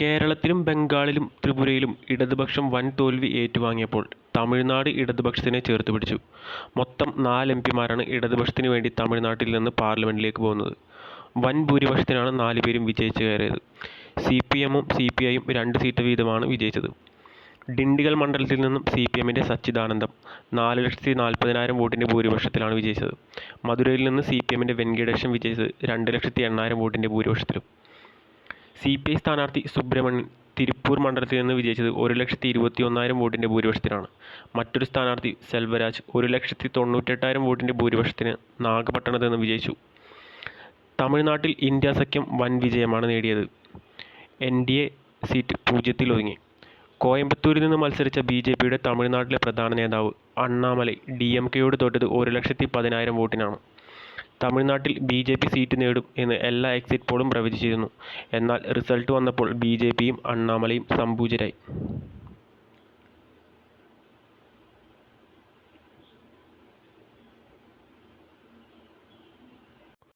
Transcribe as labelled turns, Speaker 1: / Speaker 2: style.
Speaker 1: കേരളത്തിലും ബംഗാളിലും ത്രിപുരയിലും ഇടതുപക്ഷം വൻ തോൽവി ഏറ്റുവാങ്ങിയപ്പോൾ തമിഴ്നാട് ഇടതുപക്ഷത്തിനെ ചേർത്ത് പിടിച്ചു മൊത്തം നാല് എം പിമാരാണ് ഇടതുപക്ഷത്തിന് വേണ്ടി തമിഴ്നാട്ടിൽ നിന്ന് പാർലമെന്റിലേക്ക് പോകുന്നത്. വൻ ഭൂരിപക്ഷത്തിനാണ് നാലുപേരും വിജയിച്ചു കയറിയത്. സി പി എമ്മും സി പി ഐയും രണ്ട് സീറ്റ് വീതമാണ് വിജയിച്ചത്. ഡിണ്ടിഗൽ മണ്ഡലത്തിൽ നിന്നും സി പി എമ്മിന്റെ സച്ചിദാനന്ദം നാല് ലക്ഷത്തി നാൽപ്പതിനായിരം വോട്ടിന്റെ ഭൂരിപക്ഷത്തിലാണ് വിജയിച്ചത്. മധുരയിൽ നിന്ന് സി പി എമ്മിന്റെ വെങ്കിടേഷൻ വിജയിച്ചത് രണ്ട് ലക്ഷത്തി എണ്ണായിരം വോട്ടിന്റെ ഭൂരിപക്ഷത്തിലും. സിപിഐ സ്ഥാനാർത്ഥി സുബ്രഹ്മണ്യൻ തിരുപ്പൂർ മണ്ഡലത്തിൽ നിന്ന് വിജയിച്ചത് ഒരു ലക്ഷത്തി ഇരുപത്തി ഒന്നായിരം വോട്ടിന്റെ ഭൂരിപക്ഷത്തിനാണ്. മറ്റൊരു സ്ഥാനാർത്ഥി സെൽവരാജ് ഒരു ലക്ഷത്തി തൊണ്ണൂറ്റെട്ടായിരം വോട്ടിന്റെ ഭൂരിപക്ഷത്തിന് നാഗപട്ടണത്ത് നിന്ന് വിജയിച്ചു. തമിഴ്നാട്ടിൽ ഇന്ത്യ സഖ്യം വൻ വിജയമാണ് നേടിയത്. എൻ ഡി എ സീറ്റ് പൂജ്യത്തിൽ ഒതുങ്ങി കോയമ്പത്തൂരിൽ നിന്ന് മത്സരിച്ച ബി ജെ പിയുടെ തമിഴ്നാട്ടിലെ പ്രധാന നേതാവ് അണ്ണാമലൈ ഡി എം കെയോട് തോറ്റത് ഒരു ലക്ഷത്തി പതിനായിരം വോട്ടിനാണ്. തമിഴ്നാട്ടിൽ ബി ജെ പി സീറ്റ് നേടും എന്ന് എല്ലാ എക്സിറ്റ് പോളും പ്രവചിച്ചിരുന്നു. എന്നാൽ റിസൾട്ട് വന്നപ്പോൾ ബി ജെ പിയും അണ്ണാമലയും സംപൂജ്യരായി.